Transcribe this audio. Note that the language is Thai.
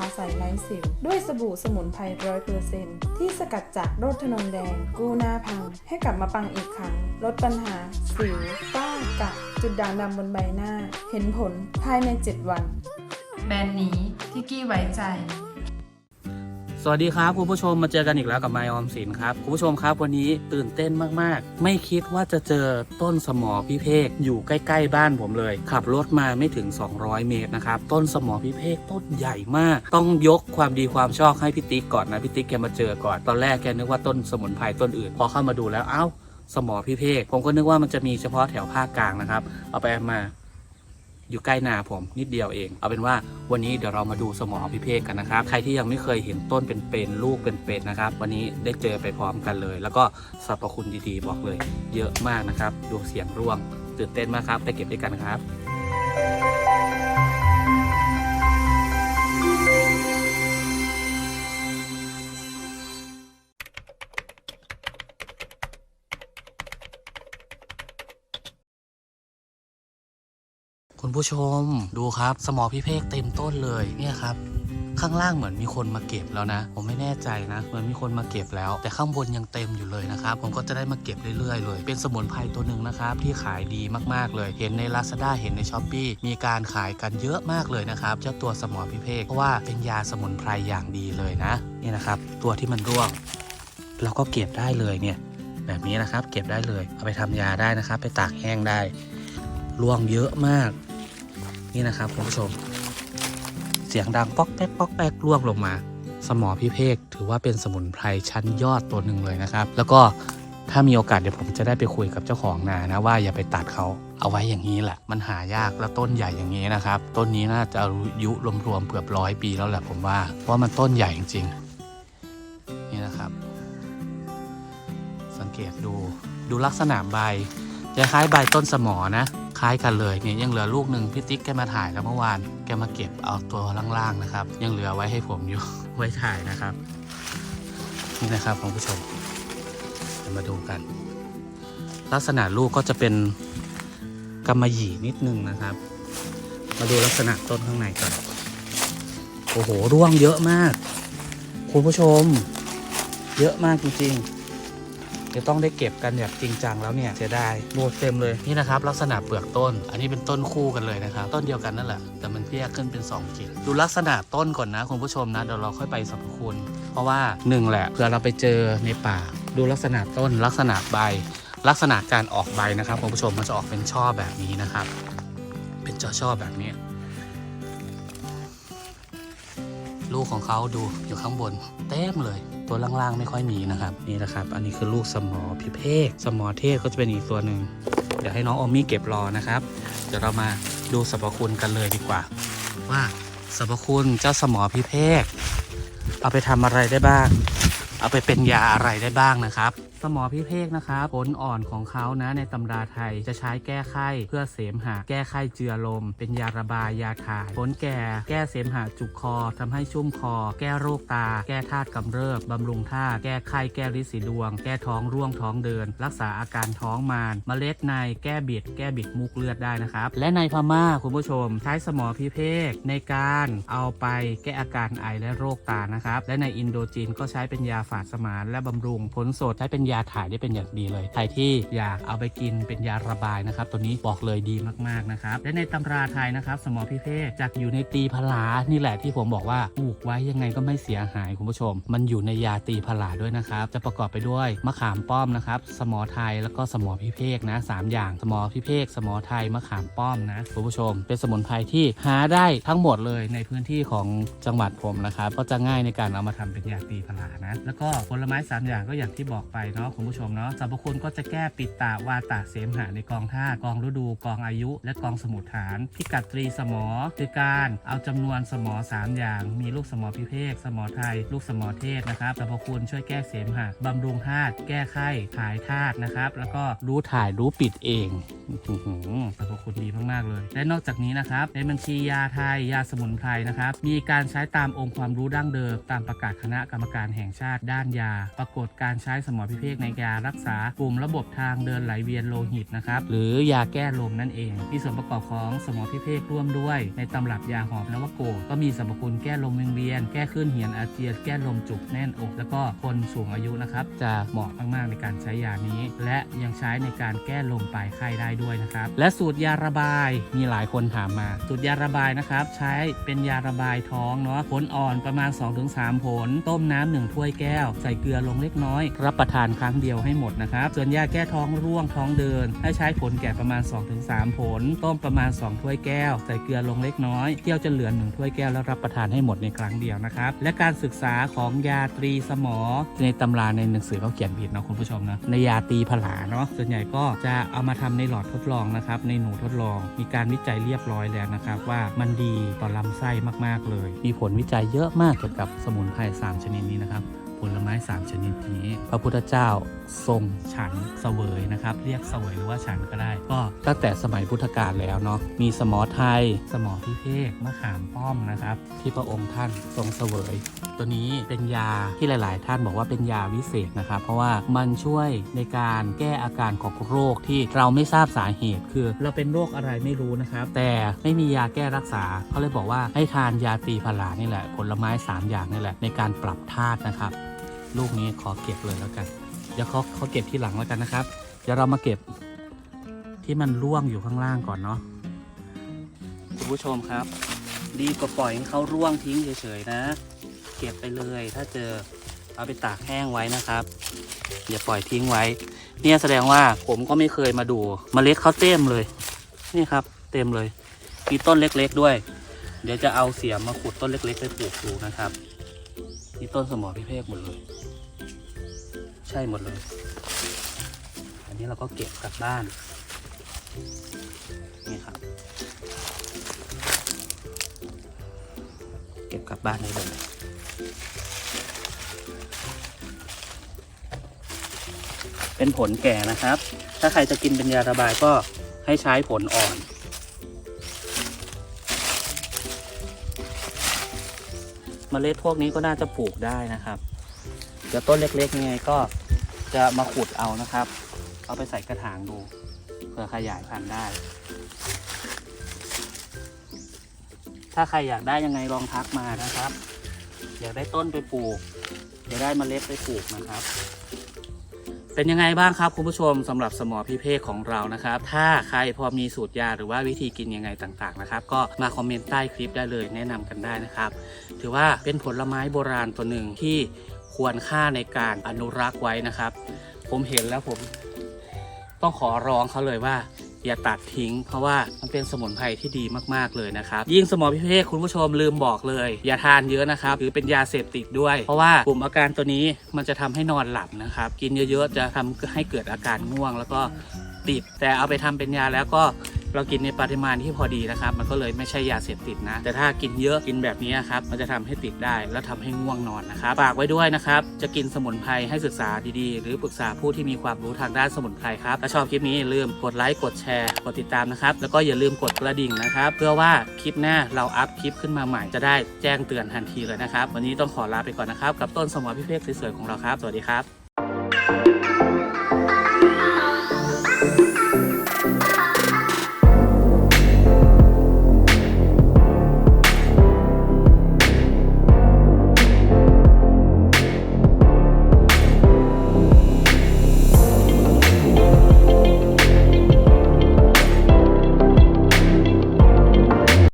าวใสไร้สิว ด้วยสบู่สมุนไพรร้อยเปอร์เซนที่สกัดจากโรทนนแดง กู้หน้าพัง ให้กลับมาปังอีกครั้ง ลดปัญหา สิวฝ้ากระจุดด่างดำบนใบหน้า เห็นผลภายใน 7 วัน แบรนด์นี้ที่กี้ไว้ใจ สวัสดีครับคุณผู้ชมมาเจอกันอีกแล้วกับไมออมสินครับคุณผู้ชมครับวันนี้ตื่นเต้นมากๆ ไม่คิดว่าจะเจอต้นสมอพิเภกอยู่ใกล้ๆบ้านผมเลย ขับรถมาไม่ถึง 200 เมตรนะครับต้นสมอพิเภกต้นใหญ่มาก ต้องยกความดีความชอบให้พี่ติ๊กก่อนนะพี่ติ๊กแกมาเจอก่อนตอนแรกแกนึกว่าต้นสมุนไพรต้นอื่น พอเข้ามาดูแล้วเอ้า สมอพิเภกผมก็นึกว่ามันจะมีเฉพาะแถวภาคกลางนะครับเอาไปเอามา อยู่ใกล้นาผมนิดเดียวเอง เอาเป็นว่าวันนี้เดี๋ยวเรามาดูสมอพิเภกกันนะครับ ใครที่ยังไม่เคยเห็นต้นเป็นเปรนลูกเป็นเป็นะครับ วันนี้ได้เจอไปพร้อมกันเลย แล้วก็สรรพคุณดีๆบอกเลย เยอะมากนะครับดูเสียงร่วงตื่นเต้นมากครับไปเก็บด้วยกันครับ คุณผู้ชมดูครับ สมอพิเภกเต็มต้นเลยเนี่ยครับ ข้างล่างเหมือนมีคนมาเก็บแล้วนะ ผมไม่แน่ใจนะเหมือนมีคนมาเก็บแล้ว แต่ข้างบนยังเต็มอยู่เลยนะครับ ผมก็จะได้มาเก็บเรื่อยๆเลย เป็นสมุนไพรตัวหนึ่งนะครับ ที่ขายดีมากๆเลย เห็นใน Lazada เห็นใน s h อ p e e มีการขายกันเยอะมากเลยนะครับเจ้าตัวสมอพิเภกเพราะว่าเป็นยาสมุนไพรอย่างดีเลยนะนี่นะครับ ตัวที่มันร่วงเราก็เก็บได้เลยเนี่ยแบบนี้นะครับเก็บได้เลย เอาไปทำยาได้นะครับ ไปตากแห้งได้ร่วงเยอะมาก นี่นะครับคุณผู้ชม เสียงดังป๊อกแป๊กป๊อกแป๊กร่วงลงมา สมอพิเภกถือว่าเป็นสมุนไพรชั้นยอดตัวหนึ่งเลยนะครับ แล้วก็ถ้ามีโอกาสเดี๋ยวผมจะได้ไปคุยกับเจ้าของนานะว่าอย่าไปตัดเขาเอาไว้อย่างนี้แหละ มันหายากแล้วต้นใหญ่อย่างนี้นะครับ ต้นนี้น่าจะอายุรวมๆเกือบร้อยปีแล้วแหละผมว่าเพราะมันต้นใหญ่จริงๆนี่นะครับ สังเกตดูดูลักษณะใบจะคล้ายใบต้นสมอนะ ล้ายกันเลยเนี่ยยังเหลือลูกหนึ่งพี่ติ๊กแกมาถ่ายแล้วเมื่อวานแกมาเก็บเอาตัวล่างๆนะครับ ยังเหลือไว้ให้ผมอยู่ไว้ถ่ายนะครับ นี่นะครับคุณผู้ชมเดี๋ยวมาดูกัน ลักษณะลูกก็จะเป็นกำมะหยี่นิดนึงนะครับ มาดูลักษณะต้นข้างในกันโอ้โหร่วงเยอะมาก คุณผู้ชม เยอะมากจริงๆ จะต้องได้เก็บกันแบบจริงจังแล้วเนี่ยเสียดายโบดเต็มเลยนี่นะครับ ลักษณะเปลือกต้น อันนี้เป็นต้นคู่กันเลยนะครับ ต้นเดียวกันนั่นแหละ แต่มันแยกขึ้นเป็น2กิ่งดูลักษณะต้นก่อนนะคุณผู้ชมนะเดี๋ยวเราค่อยไปสรรพคุณ เพราะว่าหนึ่งแหละเผื่อเราไปเจอในป่า ดูลักษณะต้นลักษณะใบ ลักษณะการออกใบนะครับคุณผู้ชมมันจะออกเป็นช่อแบบนี้นะครับ เป็นช่อช่อๆแบบนี้ ลูกของเขาดูอยู่ข้างบน เต็มเลย ตัวล่างๆไม่ค่อยมีนะครับ นี่แหละครับ อันนี้คือลูกสมอพิเภกสมอเทศก็จะเป็นอีกตัวหนึ่งเดี๋ยวให้น้องออมมี่เก็บรอนะครับ เดี๋ยวเรามาดูสรรพคุณกันเลยดีกว่า ว่าสรรพคุณเจ้าสมอพิเภกเอาไปทำอะไรได้บ้าง เอาไปเป็นยาอะไรได้บ้างนะครับ สมอพิเภกนะครับผลอ่อนของเขานะในตำราไทยจะใช้แก้ไข้เพื่อเสมหะ แก้ไข้เจือลม เป็นยาระบายยาถ่ายผลแก่แก้เสมหะจุกคอทำให้ชุ่มคอ แก้โรคตา แก้ธาตุกำเริบบำรุงธาตุแก้ไข้แก้ริดสีดวง แก้ท้องร่วงท้องเดิน รักษาอาการท้องมารเมล็ดในแก้บิด แก้บิดมุกเลือดได้นะครับ และในพม่าคุณผู้ชม ใช้สมอพิเภกในการเอาไปแก้อาการไอและโรคตานะครับและในอินโดจีนก็ใช้เป็นยาฝาดสมานและบำรุงผลสดใช้เป็นยาถ่ายได้เป็นอย่างดีเลย ใครที่อยากเอาไปกินเป็นยาระบายนะครับ ตัวนี้บอกเลยดีมากๆนะครับ และในตำราไทยนะครับ สมอพิเภกจากอยู่ในตีพลา นี่แหละที่ผมบอกว่าปลูกไว้ยังไงก็ไม่เสียหายคุณผู้ชม มันอยู่ในยาตีพลาด้วยนะครับ จะประกอบไปด้วยมะขามป้อมนะครับ สมอไทยแล้วก็สมอพิเภกนะสามอย่าง สมอพิเภกสมอไทยมะขามป้อมนะคุณผู้ชม เป็นสมุนไพรที่หาได้ทั้งหมดเลยในพื้นที่ของจังหวัดผมนะครับก็จะง่ายในการเอามาทำเป็นยาตีพลานะแล้วก็ผลไม้สามอย่างก็อย่างที่บอกไปเนาะาะคุณผู้ชมเนาะสรรพคุณก็จะแก้ปิดตาวาตาเสมหะในกองธากองฤดูกองอายุ และกองสมุทฐาน พิกัดตรีสมอคือการเอาจำนวนสมอสามอย่าง มีลูกสมอพิเภกสมอไทย ลูกสมอเทศนะครับสรรพคุณช่วยแก้เสมหะบำรุงธาตุแก้ไข้ถ่ายธาตุนะครับแล้วก็รู้ถ่ายรู้ปิดเองสรรพคุณดีมากๆเลย และนอกจากนี้นะครับในบัญชียาไทยยาสมุนไพรนะครับมีการใช้ตามองค์ความรู้ดั้งเดิมตามประกาศคณะกรรมการแห่งชาติด้านยา ปรากฏการใช้สมอพิเภกในการรักษากลุ่มระบบทางเดินไหลเวียนโลหิตนะครับหรือยาแก้ลมนั่นเอง มีส่วนประกอบของสมอพิเภกร่วมด้วย ในตำรับยาหอมนวโกก็มีสรรพคุณแก้ลมวิงเวียน แก้คลื่นเหียนอาเจียนแก้ลมจุกแน่นอก แล้วก็คนสูงอายุนะครับจะเหมาะมากๆในการใช้ยานี้ และยังใช้ในการแก้ลมปลายไข้ได้ด้วยนะครับและสูตรยาระบายมีหลายคนถามมา สูตรยาระบายนะครับใช้เป็นยาระบายท้องเนาะผลอ่อนประมาณ 2-3 ผล ต้มน้ำหนึ่งถ้วยแก้ว ใส่เกลือลงเล็กน้อย รับประทานครั้งเดียวให้หมดนะครับ ส่วนยาแก้ท้องร่วงท้องเดิน ให้ใช้ผลแก่ประมาณ 2-3 ผล ต้มประมาณ 2 ถ้วยแก้ว ใส่เกลือลงเล็กน้อยเคี่ยวจนเหลือหนึ่งถ้วยแก้วแล้วรับประทานให้หมดในครั้งเดียวนะครับ และการศึกษาของยาตรีสมอ ในตำราในหนังสือเขาเขียนผิดเนาะคุณผู้ชมนะ ในยาตีผลาเนาะ ส่วนใหญ่ก็จะเอามาทำในหลอดทดลองนะครับ ในหนูทดลอง มีการวิจัยเรียบร้อยแล้วนะครับ ว่ามันดีต่อลำไส้มากๆเลย มีผลวิจัยเยอะมากเกี่ยวกับสมุนไพร3ชนิดนี้นะครับ ผลไม้3ชนิดนี้ พระพุทธเจ้าทรงฉันเสวยนะครับ เรียกเสวยหรือว่าฉันก็ได้ ก็ตั้งแต่สมัยพุทธกาลแล้วเนาะมีสมอไทย สมอพิเภกมะขามป้อมนะครับ ที่พระองค์ท่านทรงเสวย ตัวนี้เป็นยาที่หลาย ๆ ท่านบอกว่าเป็นยาวิเศษนะครับ เพราะว่ามันช่วยในการแก้อาการของโรคที่เราไม่ทราบสาเหตุ คือเราเป็นโรคอะไรไม่รู้นะครับ แต่ไม่มียาแก้รักษาเขาเลยบอกว่าให้ทานยาตีพารานี่แหละผลไม้ 3 อย่างนี่แหละในการปรับธาตุนะครับ ลูกนี้ขอเก็บเลยแล้วกัน เดี๋ยวเขาเขาเก็บที่หลังแล้วกันนะครับ เดี๋ยวเรามาเก็บที่มันร่วงอยู่ข้างล่างก่อนเนาะคุณผู้ชมครับ ดีกว่าปล่อยให้เขาร่วงทิ้งเฉยๆนะ เก็บไปเลย ถ้าเจอเอาไปตากแห้งไว้นะครับอย่าปล่อยทิ้งไว้ เนี่ยแสดงว่าผมก็ไม่เคยมาดูมเมล็ดเขาเต็มเลย นี่ครับ เต็มเลยมีต้นเล็กๆด้วย เดี๋ยวจะเอาเสียมมาขุดต้นเล็กๆไปปลูกดูนะครับ นี่ต้นสมอพิเภกหมดเลย ใช่หมดเลย อันนี้เราก็เก็บกลับบ้าน นี่ครับ เก็บกลับบ้านได้เลยเป็นผลแก่นะครับ ถ้าใครจะกินเป็นยาระบายก็ให้ใช้ผลอ่อน เมล็ดพวกนี้ก็น่าจะปลูกได้นะครับ เดี๋ยวต้นเล็กๆยังไงก็จะมาขุดเอานะครับ เอาไปใส่กระถางดูเพื่อขยายพันธุ์ได้ ถ้าใครอยากได้ยังไงลองทักมานะครับ อยากได้ต้นไปปลูกอยากได้เมล็ดไปปลูกนะครับ เป็นยังไงบ้างครับคุณผู้ชมสำหรับสมอพิเภกของเรานะครับ ถ้าใครพอมีสูตรยาหรือว่าวิธีกินยังไงต่างๆนะครับ ก็มาคอมเมนต์ใต้คลิปได้เลยแนะนำกันได้นะครับ ถือว่าเป็นผลไม้โบราณตัวหนึ่งที่ควรค่าในการอนุรักษ์ไว้นะครับ ผมเห็นแล้วผมต้องขอร้องเขาเลยว่า อย่าตัดทิ้ง เพราะว่ามันเป็นสมุนไพรที่ดีมากๆเลยนะครับ ยิ่งสมอพิเภกคุณผู้ชมลืมบอกเลย อย่าทานเยอะนะครับหรือเป็นยาเสพติดด้วย เพราะว่ากลุ่มอาการตัวนี้มันจะทำให้นอนหลับนะครับ กินเยอะๆจะทำให้เกิดอาการง่วง แล้วก็ติดแต่เอาไปทำเป็นยาแล้วก็ เรากินในปริมาณที่พอดีนะครับ มันก็เลยไม่ใช่ยาเสพติดนะ แต่ถ้ากินเยอะกินแบบนี้ครับ มันจะทำให้ติดได้แล้วทำให้ง่วงนอนนะครับ ฝากไว้ด้วยนะครับ จะกินสมุนไพรให้ศึกษาดีๆ หรือปรึกษาผู้ที่มีความรู้ทางด้านสมุนไพรครับ ถ้าชอบคลิปนี้อย่าลืมกดไลค์ กดแชร์ กดติดตามนะครับ แล้วก็อย่าลืมกดกระดิ่งนะครับ เพื่อว่าคลิปหน้าเราอัพคลิปขึ้นมาใหม่จะได้แจ้งเตือนทันทีเลยนะครับ วันนี้ต้องขอลาไปก่อนนะครับ กับต้นสมอพิเภกสวยๆของเราครับ สวัสดีครับ